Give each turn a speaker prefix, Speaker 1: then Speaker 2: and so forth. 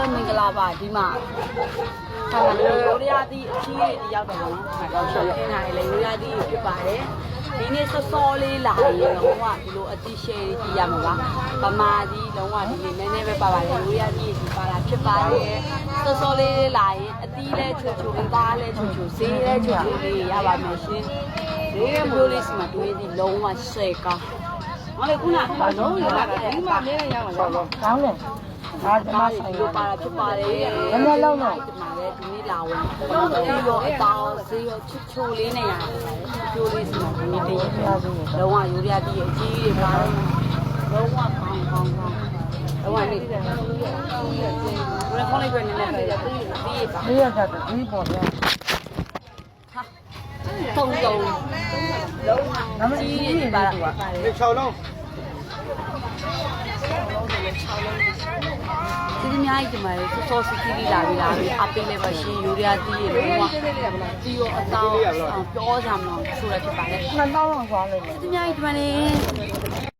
Speaker 1: ပွဲမင်္ဂလာပါဒီမှာဟာမလို့ရိုးရသည့်အချီးတွေရောက်တယ်နော်တော့ရှောင်းနေတာလေရိုးရသည့်ဖြစ်ပါတယ်ဒီနေ့စောစောလေးလာရင်တော့ကဒီလိုအတိရှယ်ကြီးရမှာပါဗမာကြီးလုံးဝဒီနေ့နည်းနည်းပဲပါပါတယ်ရိုးရသည့်ကြီးပါတာဖြစ်ပါတယ်စောစောလေးလေးလာရင်အတီးလဲချူချူအသားလဲချူချူဈေးလဲချူချူလေးရပါမယ်ရှင်ဈေးမျိုးလေးစီမှာတွေးပြီးလုံးဝရှယ်ကောင်းဟောလေခုနကလုံးရတာဒီမှာမင်းရမှာတော့
Speaker 2: ကောင်းတယ် ဒါဒီမှာ
Speaker 1: မား
Speaker 2: ဆိုင်
Speaker 1: လိုပါတာဖြစ်ပါတယ်
Speaker 2: နည်းနည်းလုံးတော့
Speaker 1: ဒီမှာလည်းဒီနေ့လာဝင်ဒီရောအတောင်ဈေးရောချစ်ချိုလေးနဲ့ရတယ်ချိုလေးစီမှာဒီနေ့တည်းရလုံးဝယူရတီးအကြီးတွေပါလုံးဝကောင်းကောင်းကောင်းလုံးဝနေဘယ်ခေါင်းလေးပဲနည်းနည်းပဲတီးတီးပါ
Speaker 2: ဒီရတာဒီပေါ်ပြန်
Speaker 1: ဟာထုံထုံလုံးဝ
Speaker 2: ဒါမှမဟုတ်
Speaker 1: ကြီး
Speaker 2: ဒီ
Speaker 1: တွေ
Speaker 2: ပါ
Speaker 1: ပါ
Speaker 2: တူ
Speaker 1: ပါ
Speaker 2: ပါ
Speaker 3: ဒီ6လုံး
Speaker 1: ဒီအများကြီးဒီမှာစောစီတီးလာပြီလားအပေးလည်းပါရှင်ယူရတီးတွေလုံးဝတီးရောအတောင်ပြောကြမလို့ဆိုရဖြစ်ပါတယ်
Speaker 2: နှစ်တောင်းလောက်သွားလိမ့်မယ်
Speaker 1: ဒီအများကြီးဒီမှာနေ